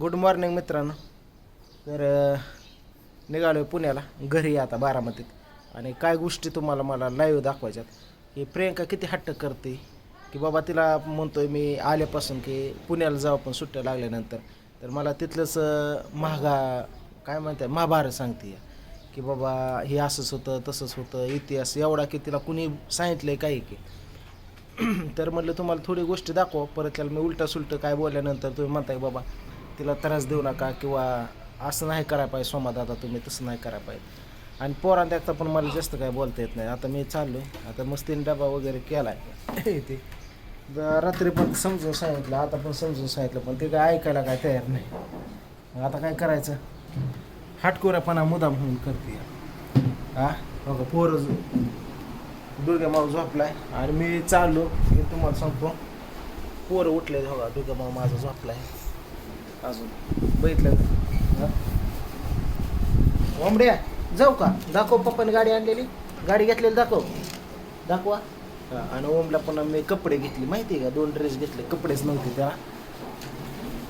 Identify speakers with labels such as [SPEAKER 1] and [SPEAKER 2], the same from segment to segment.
[SPEAKER 1] Good morning मित्रांनो. तर निघालो आहे पुण्याला. घरी आता बारामतीत. आणि काय गोष्टी तुम्हाला मला लाईव्ह दाखवायच्यात. की प्रियंका किती हट्ट करते की बाबा तिला म्हणतोय मी आल्यापासून की पुण्याला जाऊ पण सुट्ट्या लागल्यानंतर. तर मला तिथलंच महागा काय म्हणते महाभारत सांगते की बाबा हे असंच होतं तसंच होतं इतिहास एवढा की तिला कुणी सांगितलं आहे काही की. तर म्हटलं तुम्हाला थोडी गोष्टी दाखवा परत त्याला मी उलटा सुलटं काय बोलल्यानंतर तुम्ही म्हणताय बाबा तिला त्रास देऊ नका किंवा असं नाही करायला पाहिजे सोमादादा तुम्ही तसं नाही करायला पाहिजे. आणि पोरांत एकदा पण मला जास्त काय बोलता येत नाही. आता मी चाललो आहे आता मस्तीने डबा वगैरे केला आहे ते रात्री पण समजून सांगितलं आता पण समजून सांगितलं पण ते काय ऐकायला काय तयार नाही. आता काय करायचं? हाटकोऱ्यापणा मुदाम म्हणून करते. हा? बघा पोरं दुर्गा माऊ झोपलाय. आणि मी चाललो. मी तुम्हाला सांगतो. पोरं उठले बघा दुर्गा माऊ माझा झोपलाय. अजून. बघितलं हा? ओंबड्या जाऊ का? दाखव पप्पाने गाडी आणलेली. गाडी घेतलेली दाखव. दाखवा. आणि ओमला पण मी कपडे घेतले. माहिती आहे का? दोन ड्रेस घेतले. कपडेच नव्हते त्याला.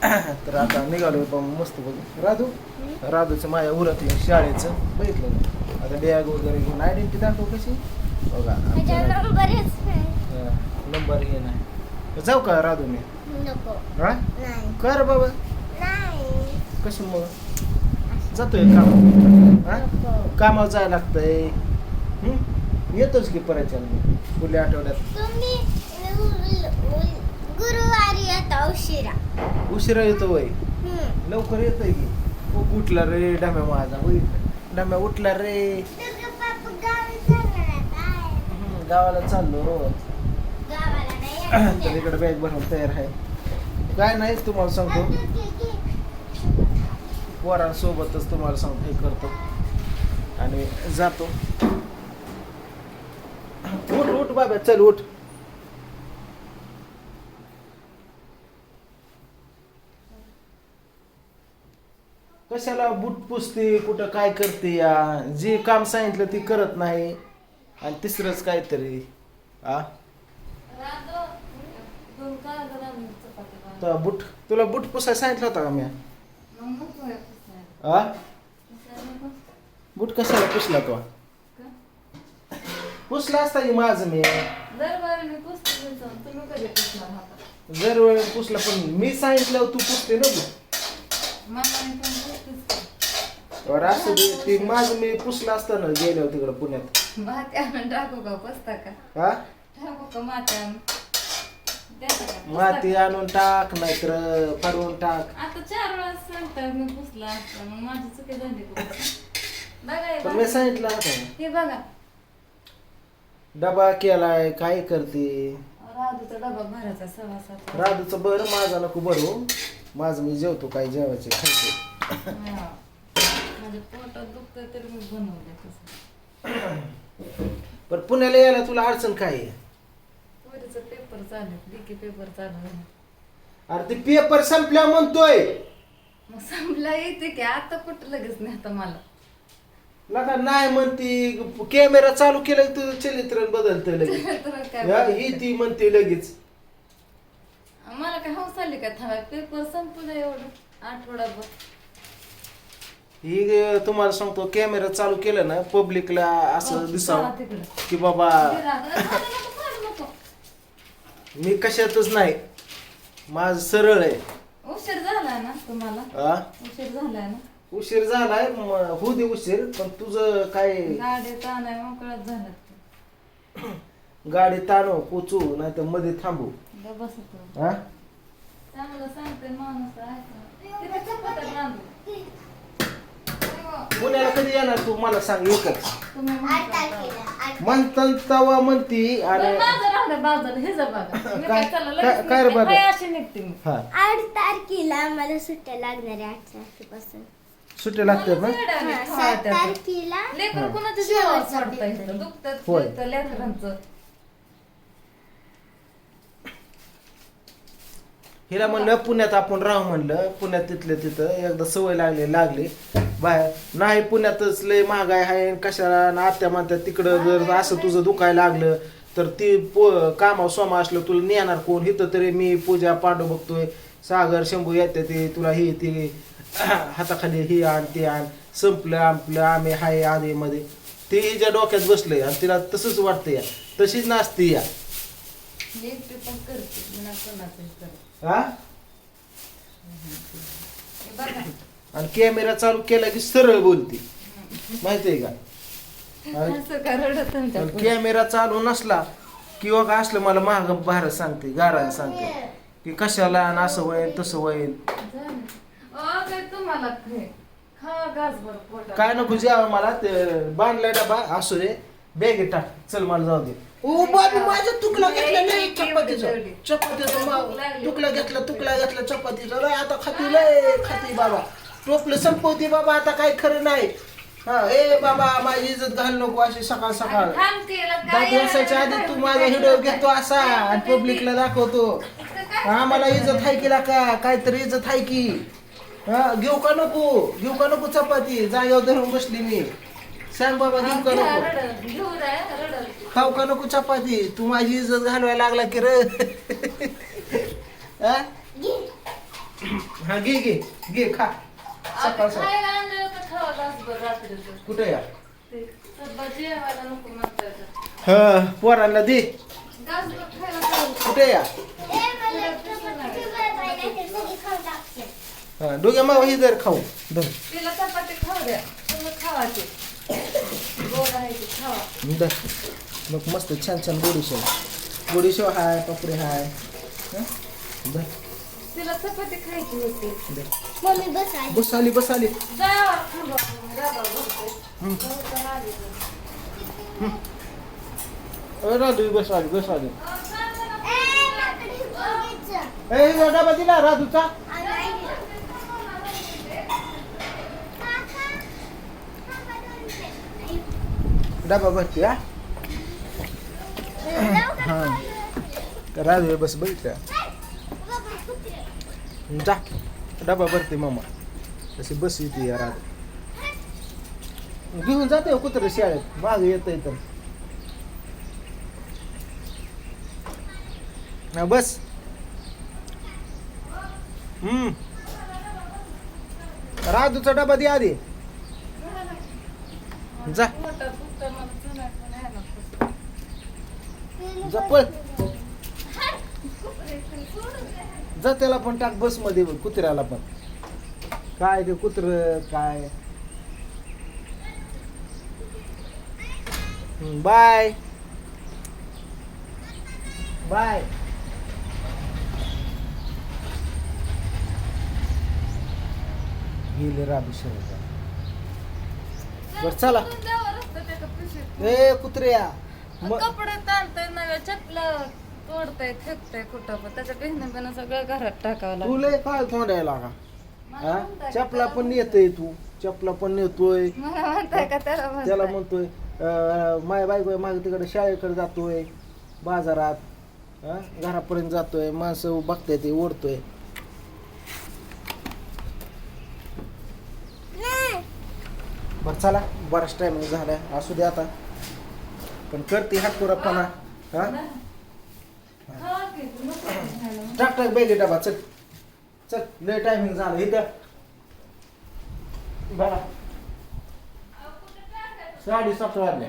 [SPEAKER 1] तर आता निघालो पण मस्त बघ. राधू राधूचं माझ्या उरकलं शाळेचं. बघितलं? आता बॅग वगैरे घेऊन. आयडेंटिटी दाखव कशी? बघा. नंबर हे नाही. जाऊ का राधू मी कर बाबा. मग? जातोय काम. हा? कामावर जायला लागतंय. हं? येतोच की परत मी पुढल्या आठवड्यात.
[SPEAKER 2] तुम्ही गुरुवारी येता उशिरा.
[SPEAKER 1] उशिरा येतो वय.
[SPEAKER 2] हम्म.
[SPEAKER 1] लवकर येतोय की. खूप उठला रे डम्या माझा बघितलं डम्या उठला रे.
[SPEAKER 2] दुर्गा बापू गावी चालणार आहे.
[SPEAKER 1] हं, गावाला चाललो.
[SPEAKER 2] गावाला नाही
[SPEAKER 1] तर
[SPEAKER 2] यायचं.
[SPEAKER 1] इकडे बॅग भरून तयार आहे. काय नाही तुम्हाला सांगतो. पोरांसोबतच तुम्हाला सांगतो हे करतो. आणि जातो. उठ उठ बाबा चल उठ. कशाला बूट पुसते कुठं काय करते या? जे काम सांगितलं ती करत नाही. आणि तिसरंच काहीतरी आ? बूट तुला बूट पुसायला सांगितलं होतं का मी? आ बूट कशाला पुसला तो? पुसला असता की माझं मी? जर वेळ पुसला पण मी सांगितलं तू पुसते ना बूट बरं असं ते माझं मी पुसलं असतं ना गेल्यावर तिकडं पुण्यात.
[SPEAKER 3] टाकू का बसता का?
[SPEAKER 1] हा?
[SPEAKER 3] टाकू का माती आणून द्यायचं का? पुसता
[SPEAKER 1] माती? आणून टाक नाहीतर फाडून टाक
[SPEAKER 3] आता चार वेळा सांगतात मी पुसला असता मग माझी चुकी झाली का? बघा हे
[SPEAKER 1] पण मी
[SPEAKER 3] बघा.
[SPEAKER 1] सांगितलं होतं.
[SPEAKER 3] हे बघा
[SPEAKER 1] डबा केलाय काय करते
[SPEAKER 3] राधूचा डबा भरायचा सव्वा सात
[SPEAKER 1] राधूचं बरं माझा नको भरू माझं मी जेवतो काय जेवायचे खायचे
[SPEAKER 3] हा. माझ्या पोटात दुखतंय तरी मी बनवले तसं
[SPEAKER 1] पण पुण्याला यायला तुला अडचण काय आहे
[SPEAKER 3] पेपर चालू डीके पेपर चालू आहे.
[SPEAKER 1] अरे ते पेपर संपल्या म्हणतोय.
[SPEAKER 3] मग संपला येते की आता कुठं लगेच नाही आता मला.
[SPEAKER 1] लगा नाही म्हणती कॅमेरा चालू केला की तुझं चरित्र बदलत लगेच.
[SPEAKER 3] तर काय बोलायचं?
[SPEAKER 1] ही ती म्हणते लगेच.
[SPEAKER 3] मला काय हौस आली का? थांबा पेपर संपू दे एवढं आठवडाभर.
[SPEAKER 1] ही अं, तुम्हाला सांगतो कॅमेरा चालू केलं ना पब्लिकला असं
[SPEAKER 3] चला
[SPEAKER 1] दिसावं
[SPEAKER 3] तिकडं.
[SPEAKER 1] की बाबा
[SPEAKER 3] हे राहतं. नको, नको, नको, नको.
[SPEAKER 1] मी कशातच नाही. माझ सरळ आहे.
[SPEAKER 3] उशीर झालाय ना तुम्हाला?
[SPEAKER 1] आ?
[SPEAKER 3] उशीर झालाय ना?
[SPEAKER 1] उशीर झालाय म, होऊ दे उशीर पण तुझं काय?
[SPEAKER 3] गाडीत आणाय मोकळाच झाला.
[SPEAKER 1] गाडी ताणू पोचू नाही तर मध्ये थांबू.
[SPEAKER 3] बसतो
[SPEAKER 1] हा
[SPEAKER 3] चांगलं सांगते माणूस ऐका. तिथे चपात्या बांधू.
[SPEAKER 1] पुण्याला कधी येणार तू? मला सांग एकच.
[SPEAKER 3] तुम्ही
[SPEAKER 2] आठ
[SPEAKER 3] म्हणता
[SPEAKER 2] तारखेला आठ
[SPEAKER 1] म्हणतात तवा म्हणती आणि
[SPEAKER 3] माझं राहू द्या बाजूला हे जा बघा. मी
[SPEAKER 1] काय-
[SPEAKER 3] काय चाललं
[SPEAKER 1] काय-
[SPEAKER 3] लगेच
[SPEAKER 1] काय रे
[SPEAKER 3] निघते.
[SPEAKER 1] बाबा?
[SPEAKER 3] हाय, अशी निघते मी.
[SPEAKER 1] हा.
[SPEAKER 2] आठ तारखेला आम्हाला सुट्ट्या लागणार आहे आठ तारखेपासून
[SPEAKER 1] सुट्ट्या लागते
[SPEAKER 3] मला
[SPEAKER 1] पण
[SPEAKER 3] वेड आली
[SPEAKER 2] हा,
[SPEAKER 3] खावा
[SPEAKER 2] सात
[SPEAKER 3] त्यात.
[SPEAKER 2] तारखेला
[SPEAKER 3] लेकरं कुणाचं
[SPEAKER 2] शेवटचा
[SPEAKER 3] जेवण सोडता
[SPEAKER 2] पेपर
[SPEAKER 3] इथं?
[SPEAKER 2] आहे.
[SPEAKER 3] दुखतात
[SPEAKER 1] होय.
[SPEAKER 3] खेळतं लेकरांचं.
[SPEAKER 1] हिला म्हणलं पुण्यात आपण राहू म्हणलं. पुण्यात तिथल्या तिथं एकदा सवय लागली लागली. बाहेर. नाही पुण्यातच लय महागाय आहे कशाला? आणि आत्या म्हणतात तिकडं जर असं तुझं दुखायला लागलं तर ती पो कामावर सोमा असलं तुला नेणार कोण? इथं तरी मी पूजा पांडू बघतोय. सागर शंभू येते ते तुला हे ते हाताखाली हे आण ते आण. संपलं आपलं आम्ही हाय आधी मध्ये. ते हिच्या डोक्यात बसलंय आणि तिला तसंच वाटतं या. तशीच नाचते या. हा आणि कॅमेरा चालू केला की सरळ बोलते. माहितीये का? कॅमेरा चालू नसला किंवा का असलं मला महाग भारत सांगते गारा सांगते. की कशाला आणि असं होईल तसं होईल.
[SPEAKER 3] काय.
[SPEAKER 1] काय नको जेव्हा मला ते बांधलाय डबा असू दे. बॅगेत टाक. चल मला जाऊ दे. ओ बाबी माझ्या तुकला घेतला नाही चपातीचा. चपातीचा तुकला घेतला तुकला घेतला चपातीचा. आता खाती लय खाती बाबा. टोपलं संपवते बाबा आता काय खरं नाही. हा ए बाबा माझी इज्जत घाल नको अशी सकाळ सकाळ. दात वर्षाच्या आधी तू माझा व्हिडिओ घेतो असा आणि पब्लिकला दाखवतो. आम्हाला इज्जत आहे की का काहीतरी इज्जत आहे की? हा घेऊ का नको? घेऊ का नको चपाती? जागेवर धरून बसली मी. सांग बाबा घेऊ का नको. खाऊ का नको चपाती? तू माझी इज्जत घालवायला लागला की रे? हा? हा घे घे. घे खा. सकाळ
[SPEAKER 3] आपण
[SPEAKER 1] सकाळ.
[SPEAKER 3] खायला आणलं होतं खावा घासभर रात्रीचं.
[SPEAKER 1] कुठे या?
[SPEAKER 3] ते जेवायला नको तर.
[SPEAKER 1] हा पोरांना दे.
[SPEAKER 3] खायला.
[SPEAKER 1] कुठे या? हा दोघे मावा ही जर खाऊ. धर.
[SPEAKER 3] तिला चपाती खाऊ द्या तुम्ही खावा ते. गोड आहे ते खावा.
[SPEAKER 1] धर. मग मस्त छान छान गोडीशेव. गोडीशेव हाय पापडी हाय. हं? धर.
[SPEAKER 3] चपाती खायची होती
[SPEAKER 1] धर
[SPEAKER 2] मम्मी बस आली
[SPEAKER 1] बस आली बस आली
[SPEAKER 3] जावा थांबा तुम्ही, डबा भरते.
[SPEAKER 1] हं.
[SPEAKER 3] गहू आली तर.
[SPEAKER 1] अ, राधू बस आली बस आली
[SPEAKER 3] अहो, सांगा ना.
[SPEAKER 2] ए, लाकडी बघायचं.
[SPEAKER 1] ए हिला डबा दिला राधूचा
[SPEAKER 2] आणि- काका, काका दोन रुपये.
[SPEAKER 1] डबा भरते हा
[SPEAKER 2] जाऊ का?
[SPEAKER 1] हा राधू बस बघितलं
[SPEAKER 2] बाबा, कुत्रे.
[SPEAKER 1] जा. डबा भरते मामा. तशी बस येते या राधू घेऊन जाते हो कुत्र शाळेत. माग येत तर. बस. हम्म. राजूचा डबा दे आधी. जा. जा पळ. जा त्याला पण टाक बसमध्ये कुत्र्याला पण. काय ते कुत्र काय? बाय. बाय. गेले राबी बर चला. ए कुत्र्या. म-
[SPEAKER 3] कपडे ताणताय नव्या चपला तोडताय फेकताय कुठं पण. त्याच्या सगळं घरात टाकावं लागतं.
[SPEAKER 1] तुला काय तोंडायला का
[SPEAKER 3] मला
[SPEAKER 1] हा?
[SPEAKER 3] म्हणताय का
[SPEAKER 1] चपला
[SPEAKER 3] त्याला?
[SPEAKER 1] पण नेतोय तू. चपला पण नेतोय.
[SPEAKER 3] मला म्हणताय का त्याला
[SPEAKER 1] त्याला
[SPEAKER 3] म्हणताय?
[SPEAKER 1] म्हणतोय अं, माय बायको मागे तिकडे शाळेकडे जातोय बाजारात हा? घरापर्यंत जातोय माणसं बघताय ते ओढतोय. बर चला. बराच टाइम झालाय. असू दे आता. पण करते हातपुरापणा हा? टाक बेगे डबा चल. चल लय टायमिंग झालं. इथं. बघा. साडे सात वाजले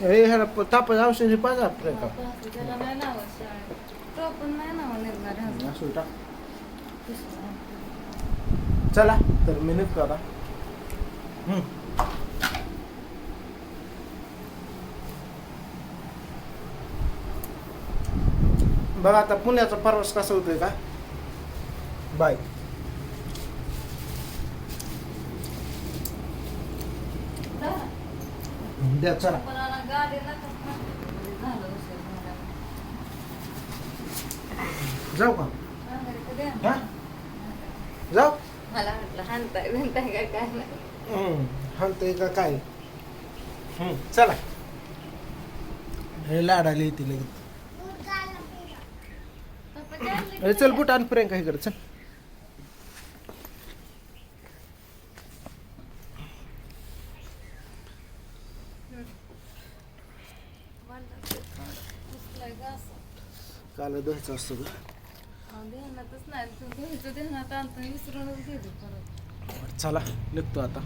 [SPEAKER 1] हे ह्याला तापाचं औषध पाहिजे आपल्याला. असू टाक चला तर मी हम्म. बघा आता पुण्याचा प्रवास कसा होतोय का? बाय. द्या चला. जाऊ का? हा? जाऊ.
[SPEAKER 3] मला वाटलं हाणताय काय काय? नाही
[SPEAKER 1] हाणतंय का काय हम्म, चला. हे लाडाले येते लगेच. अरे चल बुट आणि प्रियंका इकडे चल.
[SPEAKER 3] का
[SPEAKER 1] काल धुवायचं असतो
[SPEAKER 3] हा, ध्यानातच नाही तू घ्यायचं ध्यानात आणतं विसरूनच गेली परत.
[SPEAKER 1] चला निघतो आता.